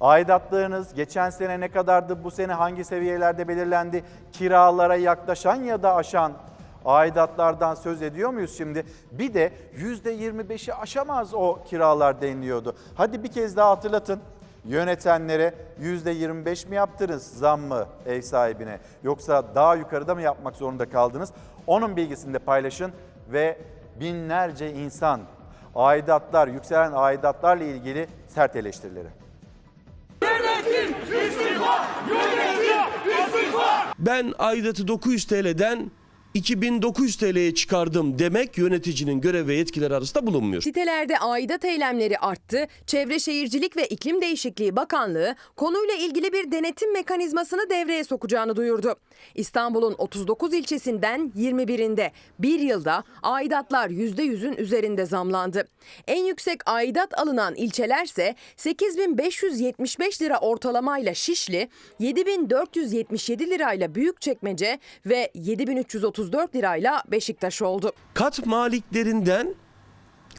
Aidatlarınız geçen sene ne kadardı, bu sene hangi seviyelerde belirlendi? Kiralara yaklaşan ya da aşan aidatlardan söz ediyor muyuz şimdi? Bir de %25'i aşamaz o kiralar deniliyordu. Hadi bir kez daha hatırlatın. Yönetenlere %25 mi yaptınız zam mı ev sahibine yoksa daha yukarıda mı yapmak zorunda kaldınız? Onun bilgisini de paylaşın ve binlerce insan aidatlar, yükselen aidatlarla ilgili sert eleştirileri. Ben aidatı 900 TL'den 2900 TL'ye çıkardım demek yöneticinin görev ve yetkileri arasında bulunmuyor. Sitelerde aidat eylemleri arttı. Çevre Şehircilik ve İklim Değişikliği Bakanlığı konuyla ilgili bir denetim mekanizmasını devreye sokacağını duyurdu. İstanbul'un 39 ilçesinden 21'inde bir yılda aidatlar %100'ün üzerinde zamlandı. En yüksek aidat alınan ilçelerse 8575 lira ortalamayla Şişli, 7477 lirayla Büyükçekmece ve 7334 lirayla Beşiktaş oldu. Kat maliklerinden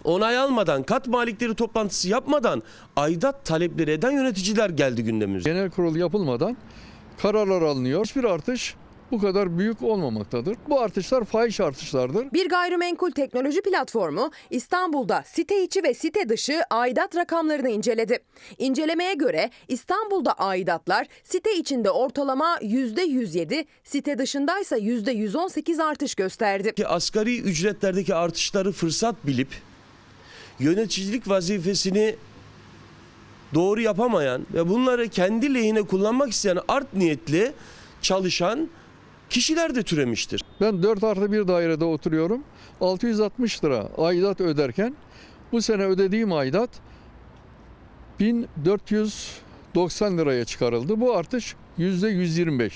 onay almadan, kat malikleri toplantısı yapmadan aidat talepleri eden yöneticiler geldi gündemimize. Genel kurul yapılmadan kararlar alınıyor. Hiçbir artış bu kadar büyük olmamaktadır. Bu artışlar fahiş artışlardır. Bir gayrimenkul teknoloji platformu İstanbul'da site içi ve site dışı aidat rakamlarını inceledi. İncelemeye göre İstanbul'da aidatlar site içinde ortalama %107, site dışındaysa %118 artış gösterdi. Ki asgari ücretlerdeki artışları fırsat bilip yöneticilik vazifesini doğru yapamayan ve bunları kendi lehine kullanmak isteyen art niyetli çalışan kişiler de türemiştir. Ben 4 artı bir dairede oturuyorum. 660 lira aidat öderken bu sene ödediğim aidat 1490 liraya çıkarıldı. Bu artış %125.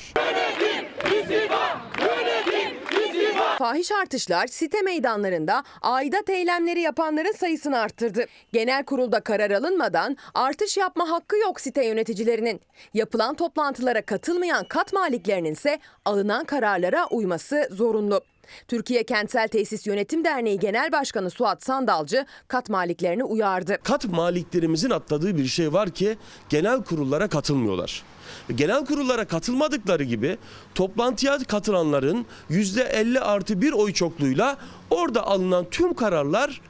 Fahiş artışlar site meydanlarında aidat eylemleri yapanların sayısını arttırdı. Genel kurulda karar alınmadan artış yapma hakkı yok site yöneticilerinin. Yapılan toplantılara katılmayan kat maliklerinin ise alınan kararlara uyması zorunlu. Türkiye Kentsel Tesis Yönetim Derneği Genel Başkanı Suat Sandalcı kat maliklerini uyardı. kat maliklerimizin atladığı bir şey var ki genel kurullara katılmıyorlar. Genel kurullara katılmadıkları gibi toplantıya katılanların %50 artı bir oy çokluğuyla orada alınan tüm kararlar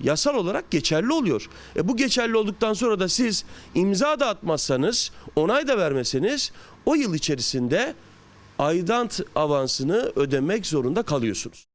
yasal olarak geçerli oluyor. E bu geçerli olduktan sonra da siz imza da atmazsanız, onay da vermeseniz o yıl içerisinde aidat avansını ödemek zorunda kalıyorsunuz.